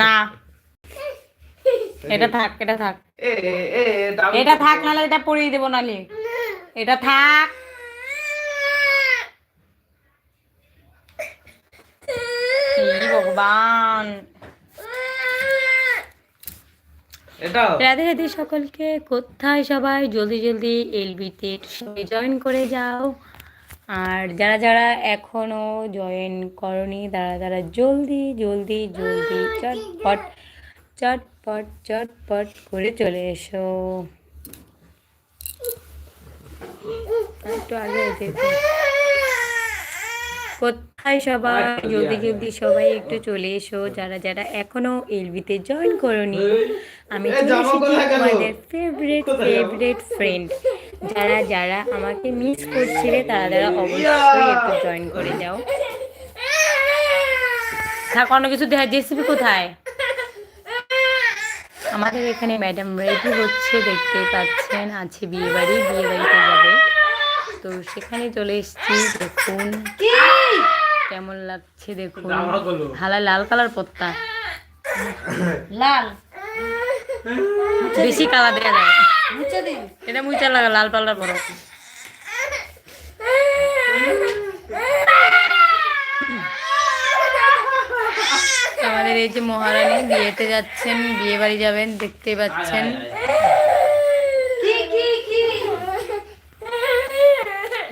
না। এটা থাক এটা থাক। এটা থাক নাহলে এটা পরিয়ে দেবো নালে এটা থাক। ভগবান। রাধে রাধে সকলকে কোথায় সবাই? জলদি জলদি এলবিতে জয়েন করে যাও। আর যারা যারা এখনও জয়েন করনি তারা তারা জলদি জলদি জলদি চটপট চটপট চটপট করে চলে এসো। একটু আগে কোথায় সবাই? জলদি জলদি সবাই একটু চলে এসো। যারা যারা এখনও এলবিতে জয়েন করনি আমি? তোমাদের ফেভারিট ফেভারিট ফ্রেন্ড যারা যারা আমাকে মিস করছিলে তারা তারা অবশ্যই একটু জয়েন করে যাও। থাক অন্য কিছু দেখা জেসিবি কোথায়? আমাদের এখানে ম্যাডাম রেডি হচ্ছে দেখতে পাচ্ছেন আছে বিয়ে বাড়ি বিয়ে বাড়িতে যাবে। তো সেখানে চলে এসছি দেখুন। কেমন লাগছে দেখুন। হালা লাল কালার পত্তা। লাল। বেশি কালার দেওয়া যায়। মুছে দিন। এটা লাগা লাল পরো আমাদের এই যে মহারানী বিয়েতে যাচ্ছেন বিয়ে বাড়ি যাবেন দেখতে পাচ্ছেন। কি কি কি?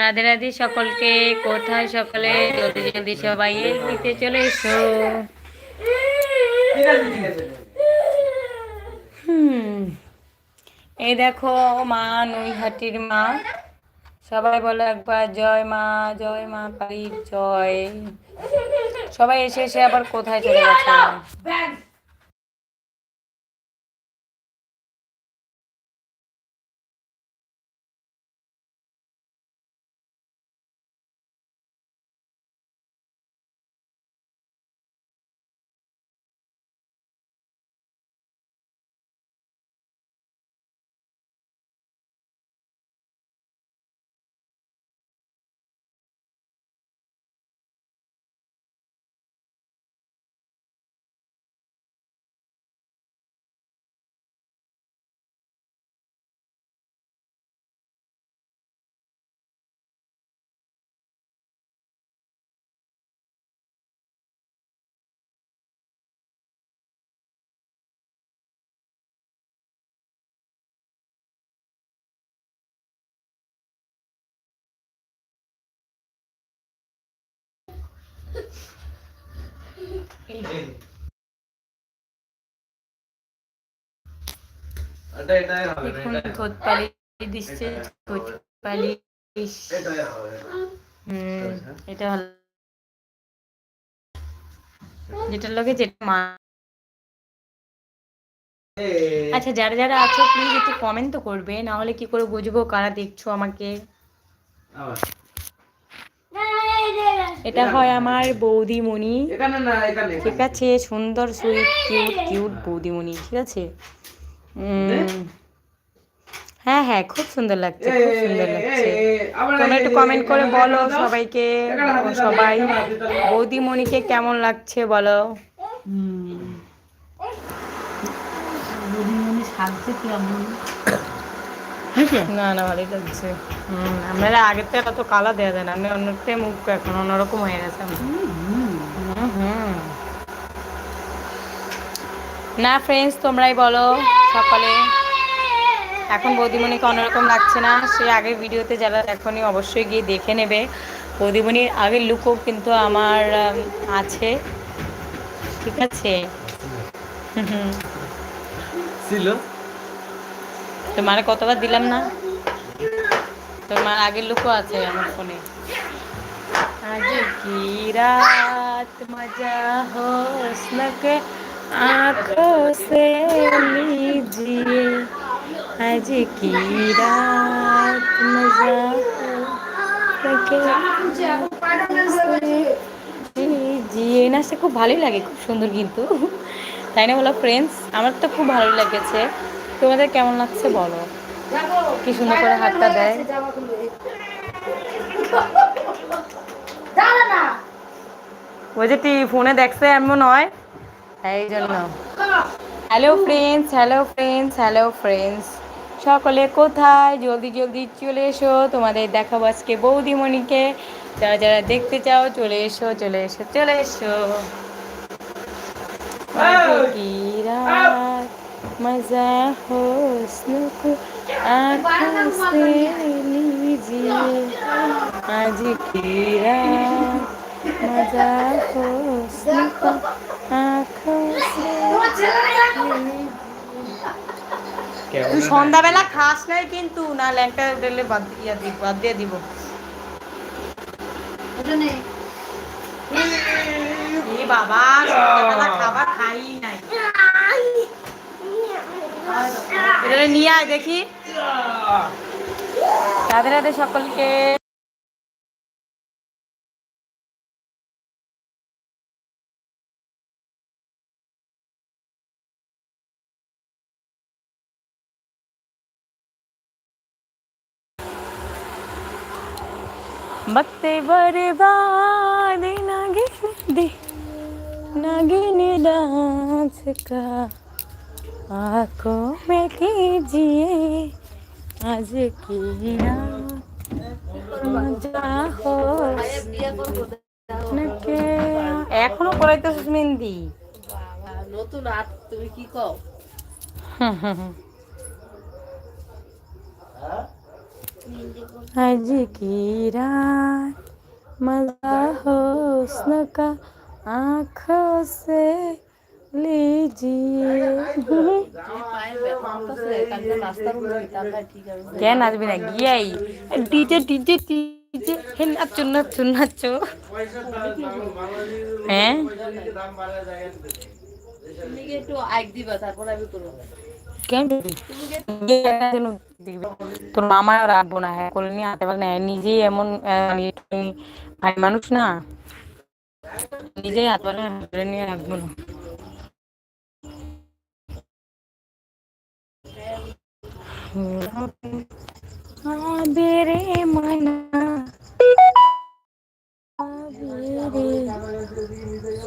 রাধে রাধে সকলকে কোথায় সকলে? জলদি জলদি সবাই নিতে চলে এসো। হুম। এই দেখো মা নৈহাটির মা। সবাই বলো একবার, জয় মা জয় মা কালীর জয়। সবাই এসে এসে আবার কোথায় চলে গেছে? দেখুন কোতপালি দিচ্ছে কোতপালি এটা হলো যেটার লগে যেটা মা আচ্ছা যারা যারা আছো প্লিজ একটু কমেন্ট তো করবে না হলে কি করে বুঝব কারা দেখছ আমাকে। এটা হয় আমার বৌদিমণি। ঠিক আছে সুন্দর সুইট কিউট কিউট বৌদিমণি ঠিক আছে? উম, হ্যাঁ হ্যাঁ খুব সুন্দর লাগছে খুব সুন্দর লাগছে। তোমরা একটু কমেন্ট করে বলো সবাইকে সবাই। বৌদিমণিকে কেমন লাগছে বলো? রবিমণি সাজছে কেমন? না না ভালোই লাগছে হুম আমরা আগের থেকে অত কালা দেওয়া যায় না। আমি অন্যতে মুখ এখন অন্যরকম হয়ে গেছে হুম। না ফ্রেন্ডস তোমরাই বলো সকালে। এখন বৌদিমণিকে অন্যরকম লাগছে না। সে আগের ভিডিওতে যারা এখনই অবশ্যই গিয়ে দেখে নেবে। বৌদিমণির আগের লুকও কিন্তু আমার আছে। ঠিক আছে? ছিল? তোমার কতবার দিলাম না? তোমার আগের লোকও আছে আমার ফোনে। আজ কি রাত মজা হোসনক আঁখো সে লিজিয়ে আজ কি রাত মজা জিয়ে। নাচটা খুব ভালোই লাগে, খুব সুন্দর কিন্তু। তাই না বলো ফ্রেন্ডস আমার তো খুব ভালো লেগেছে। তোমাদের কেমন লাগছে বলো? কি সুন্দর করে হাতটা দেয়। ওই যে টি ফোনে দেখছে এমন হয় এই জন্য। Hello friends hello friends hello friends সকলে কোথায়? জলদি জলদি চলে এসো। তোমাদের দেখাবো আজকে বৌদিমণিকে। যারা যারা দেখতে চাও চলে এসো চলে এসো চলে এসো। কি রাত। मजा हुस्न को आँखों से लीजिए आज की रात मजा हुस्न को आँखों से তুই সন্ধ্যাবেলা খাস নাই কিন্তু না ল্যাংটা দিলে বাদ দিয়া দিব বাদ দিয়ে দিব ওটা নেই এ বাবা সন্ধ্যাবেলা খাবার খাই নাই এটা নিয়ে আয় দেখি রাধে রাধে সকলকে बत्ते बर्बाद नागिन दे नागिन डांस का आंखों में कीजिए आज की रात मजा हो বিয়ে করবো নাকে এখনো করাইতেছিস মেহেন্দি বাবা নতুন হাত তুমি কি কও आज की रात मजा हुस्न का आँखों से কেন নাচবি না? গিয়াই। DJ DJ DJ. হে নাচো নাচো নাচো হ্যাঁ? তোর মামা রাখব না হ্যাঁ করে নিয়ে আনতে না। নিজেই এমন ভাই মানুষ না। নিজেই হাত পারে নিয়ে রাখব না। আবেরে মনা।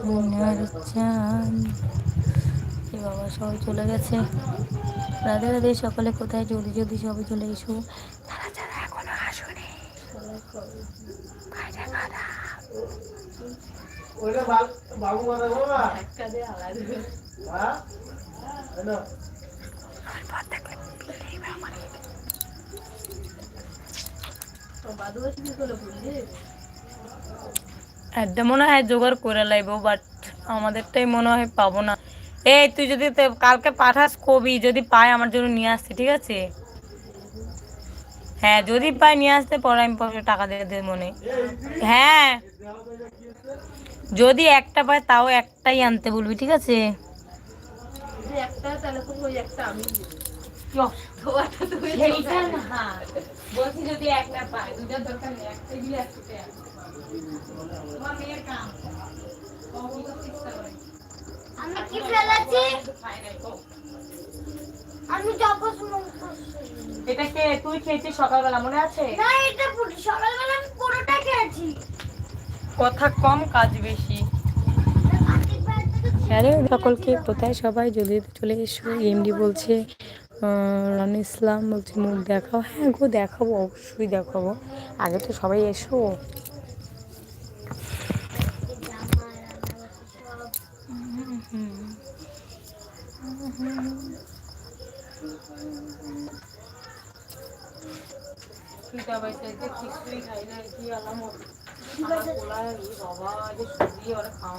সোনার চাঁদ। এ বাবা সবাই চলে গেছে। রাধে রাধে সকালে কোথায়? জলদি জলদি সবাই চলে এসো। তারা যারা এখনও আসুনি। ওইটা বাবু একদম মনে হয় জোগাড় করে লাইবো বাট আমাদেরটাই মনে হয় পাবো না। এই, তুই যদি কালকে পাঠাস কবি, যদি পাই আমার জন্য নিয়ে আসতে, ঠিক আছে? হ্যাঁ যদি পাই নিয়ে আসতে, পরে আমি পরে টাকা দিয়ে দেবো মনে। হ্যাঁ যদি একটা পাই তাও একটাই আনতে বলবি, ঠিক আছে? যদি একটা তাহলে তো ওই একটা আমি দিব। বলছি যদি একটা পাই দুটার দরকার নেই একটা দিলে একটাই মেয়ের কাম। আমি কি ফেলেছি? আমি জবস এটা কে? তুই খেয়েছিস সকালবেলা মনে আছে? না এটা সকালবেলা আমি পুরোটা খেয়েছি। কথা কম কাজ বেশি। হ্যালো সকলকে কোথায় সবাই? যদি চলে এসো এমডি বলছে আহ, ইসলাম বলছে মুখ দেখাও। হ্যাঁ গো দেখাবো অবশ্যই দেখাবো। আগে তো সবাই এসো। খাই না কি আলামত বাবা যে সবজি ওরা খাও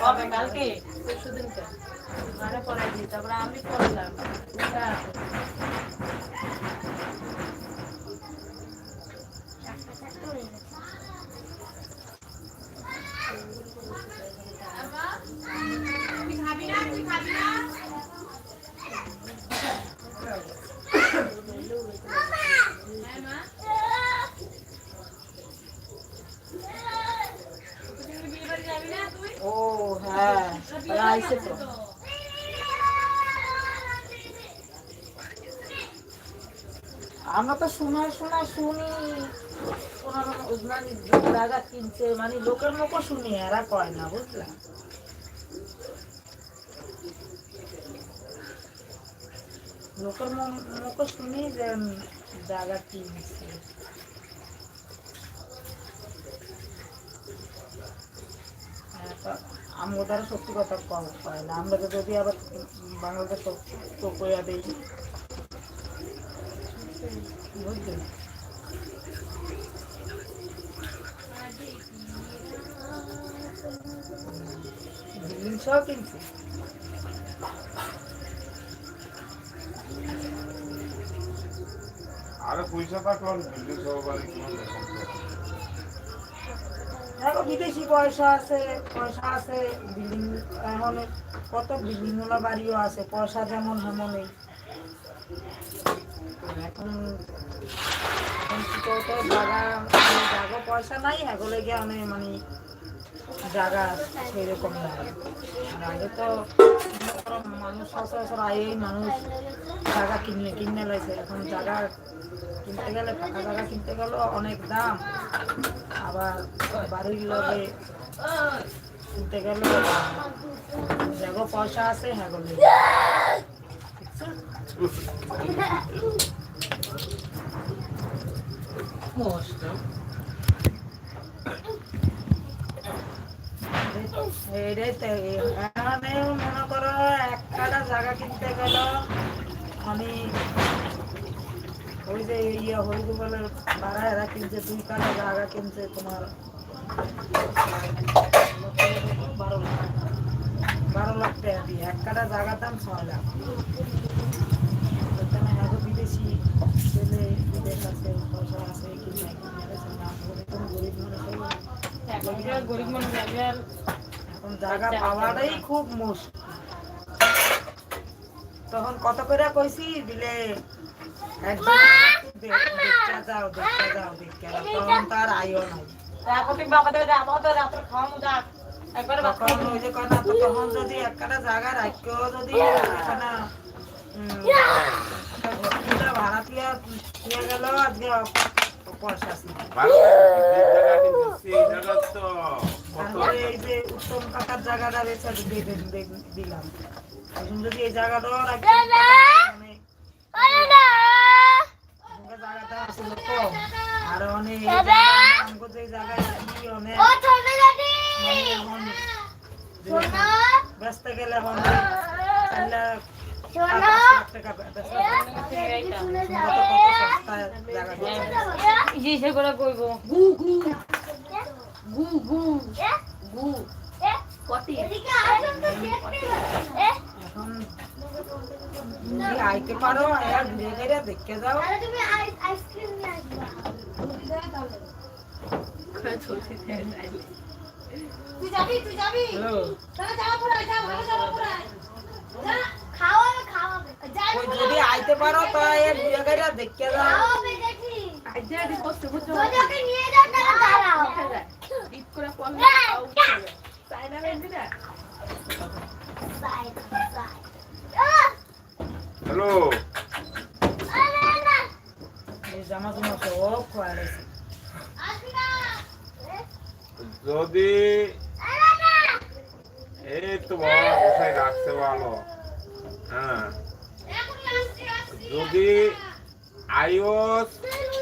কবে? দিই তারপরে আমি করলাম। দুইটা আছে। চারটা চারটা হয়ে গেছে মামা আমরা তো শোনা শোনা শুনি কিনছে মানে লোকের মুখও শুনি, এরা কয় না, বুঝলা? লোকের মুখও শুনি যে জায়গা কিনছে। তো আমরা তারা সত্যি কথা কম পাই না। আমরা তো যদি আবার বাংলাদেশ কইয়া দিই। বুঝলি বিল্ডিং সহ আরে পয়সা থাকলে বিল্ডিং সহকারী কোনো দেখো বিদেশি পয়সা আছে পয়সা আছে বিল্ডিং এখন কত বিল্ডিং ওলা বাড়িও আছে, পয়সা যেমন তেমনই এখন এখন জায়গা পয়সা নাই এগুলো গিয়ে মানে জায়গা সেরকম আর আগে তো মানুষ সচরাচর আগে মানুষ জায়গা কিনে কিনে লাইছে। এখন জায়গা কিনতে গেলে ফাঁকা জায়গা কিনতে গেলেও অনেক দাম। আবার বাড়ির লগে কিনতে গেলে যাগো পয়সা আছে হ্যাঁ বলে এখানে মনে করো একটা জায়গা কিনতে গেল। আমি ওই যে ইয়ে এরা কিনছে, দুই কাটা জায়গা কিনছে তোমার। বারো লাখ। এক কাটা জায়গার দাম ছয় লাখ। বিদেশি ছেলে, বিদেশ আছে, পয়সা গরিব গরিব মানুষ এখন জায়গা পাওয়াটাই খুব মুশকিল। তখন কত করে কইছি দিলে একজন দে- দেখতে যাও দেখতে যাও দেখতে যাও তখন তার আয়ও নাই। তখন ওই যে কথা তখন যদি একটা জায়গা রাখিও যদি এখানে ভাড়া দিয়ে গেল আজকে পয়সা তারপরে এই যে উত্তম কাকার জায়গাটা দে- দিলাম এখন যদি এই জায়গাটাও রাখি আমাকে জায়গাটা ছিল কম আর অনেক জায়গায় অনেক ব্যস্ত গেলে এখন আইতে পারো আর ঘুরে ঘুরে দেখতে যাও। আইসক্রিম নিয়ে আসবা তুই যাবি তুই যাবি। তাহলে যাওয়া পড়াই যা ভালো যাওয়া পড়াই যা। খাওয়াবে খাওয়াবে যাই ওই যদি আইতে পারো তো এর দেখতে আইতে আইতে নিয়ে যাও দাঁড়াও। আহ হ্যালো। জামা জমা সব যদি এই তো বাবা বসাই রাখতে ভালো হ্যাঁ এখন আসছি আসছি যদি আইস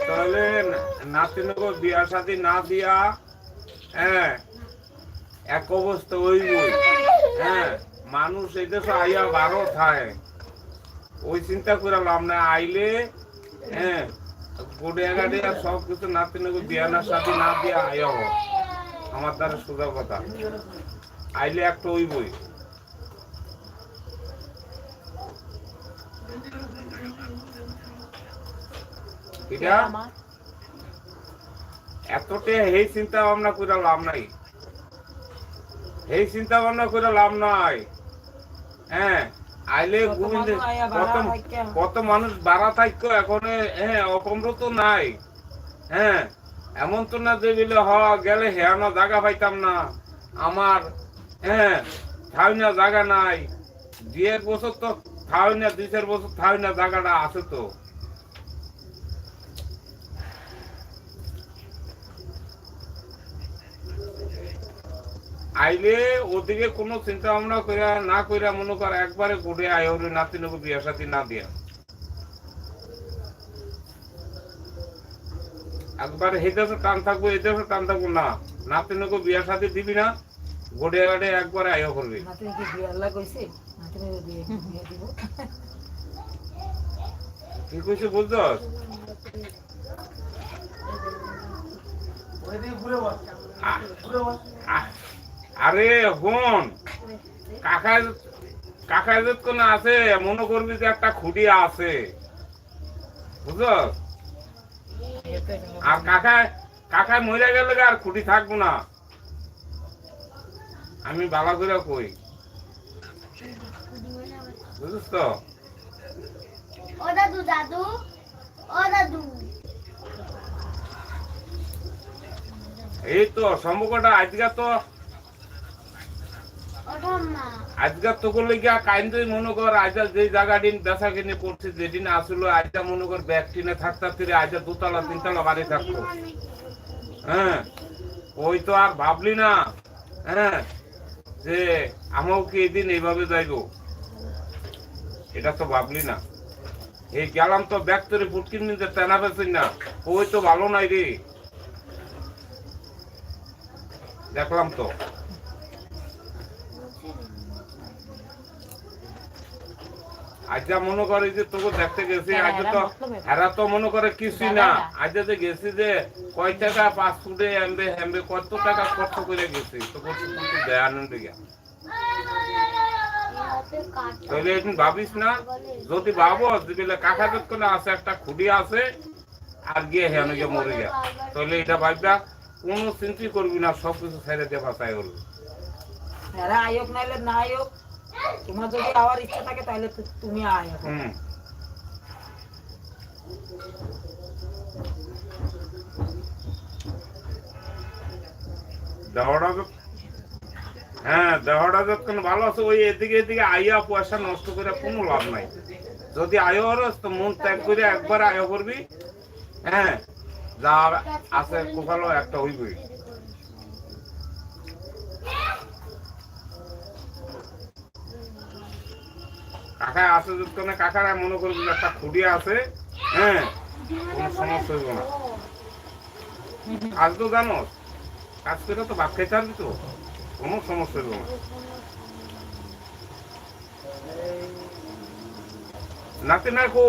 তাহলে নাতিনগর বিয়া সাথে না দিয়া হ্যাঁ এক অবস্থা ওই হ্যাঁ মানুষ এই দেশে আইয়া বারো থায় ওই চিন্তা করে লাভ না আইলে হ্যাঁ গোডিয়া গাড়িয়া সব কিছু নাতিনগর বিয়ানার সাথে না দিয়া আইয়া। আমার দ্বারা সোজা কথা। আইলে একটা ওই বই এটা আমার এতটা এই চিন্তা ভাবনা করে লাভ নাই। এই চিন্তা ভাবনা করে লাভ নাই। হ্যাঁ আইলে কত গোবিন্দ কত কত মানুষ বাড়া থাকতো এখন হ্যাঁ অকমর তো নাই। হ্যাঁ এমন তো না যে বলে হ গেলে হেয়ানো জায়গা পাইতাম না। আমার হ্যাঁ থাই না জায়গা নাই। দুয়ের বছর তো থাই না দুই চার বছর থাই না জায়গাটা আছে তো। আইলে ওদিকে কোনো চিন্তা ভাবনা কইরা না কইরা মনে কর একবারে ঘুরে আয় ওরে নাতি নবু বিয়া সাথী না দিয়া। একবারে এই দেশে টান থাকব এই দেশে টান থাকব না। নাতি নবু বিয়া সাথী দিবি না গোড়ে গাড়ে একবারে আয় করবি। নাতিনিকে নাতিনিকে কি কইছে বুঝছস? ঘুরে ঘুরে বস। আ- আরে হন কাকা কাকা যতক্ষণ আছে মনে করবি যে একটা খুঁটি আছে। বুঝছস? আর কাকা কাকা মরে গেলে আর খুঁটি থাকব না। আমি বাবা করে কই। বুঝছিস তো? ও দাদু দাদু ও দাদু। এই তো সম্পর্কটা আজকে তো আজকে তো করলে গিয়া কাইন্দ্রই মনে কর আজ যে জায়গা দিন বেচা কিনে করছে যেদিন আসলো, আজকে মনে কর ব্যাগ কিনে থাকতে ফিরে আজ দুতলা, তিনতলা বাড়ি থাকতো হ্যাঁ ওই তো আর ভাবলি না হ্যাঁ যে আমাও কি এদিন এইভাবে যাইবো? এটা তো ভাবলি না। এই গেলাম তো ব্যাগ তোরে ফুটকিন নিতে তেনা পেছেন না, ওই তো ভালো নাই রে। দেখলাম তো। আজ মনে করে যে তোকে দেখতে গেছি হ্যাঁ, আজ তো। এরা তো মনে করে কিছুই না। আজ যে গেছি যে কয় টাকা পাঁচ ফুটে এমবে হেমবে কত টাকা খরচ করে গেছি? তো কিছু কিন্তু দেয় গিয়া তাহলে এখন ভাবিস না যদি ভাবো যে কাকা যতক্ষণে আছে একটা খুঁটি আছে আর গিয়ে হেন গিয়ে মরে গিয়া তাহলে এটা ভাববা কোনো চিন্তাই করবি না সব কিছু ছেড়ে দিয়ে বাঁচাই হল এরা আয়োগ নাইলে না আয়োগ তোমার যদি আওয়ার ইচ্ছা থাকে, তাহলে তুমি আয় হ্যাঁ ভালো ওই এদিকে এদিকে আইয়া পয়সা নষ্ট করে কোনো লাভ নাই। যদি তো মন ত্যাগ করে একবার আয় করবি। হ্যাঁ যা আছে কোকালো একটা হইবই। কাকা আছে যতক্ষণে কাকারা মনে করবি যে একটা খুঁটি আছে হ্যাঁ কোনো সমস্যা হইব না। আজ তো জানো? কাজ করে তো ভাত খাইতে পারবি তো, কোনো সমস্যা হইব না। নাতি না কো?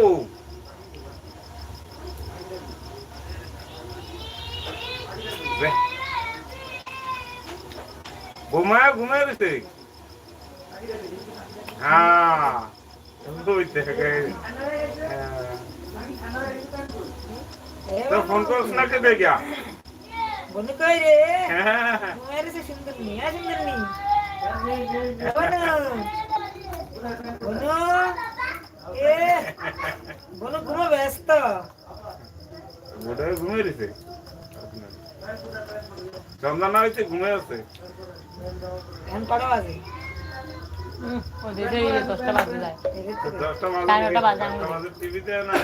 ঘুমায় ঘুমায় দিতে হ্যাঁ। ফোন করছ না কে দেখি বনু কই রে মেরে সে সুন্দর নি আ সুন্দর নি বনু বনু এ বনু ঘুমো ব্যস্ত ঘুমিয়ে ঘুমিয়ে আছে এখন কটা বাজে দশটা বাজে যায় দশটা বাজে টিভিতে না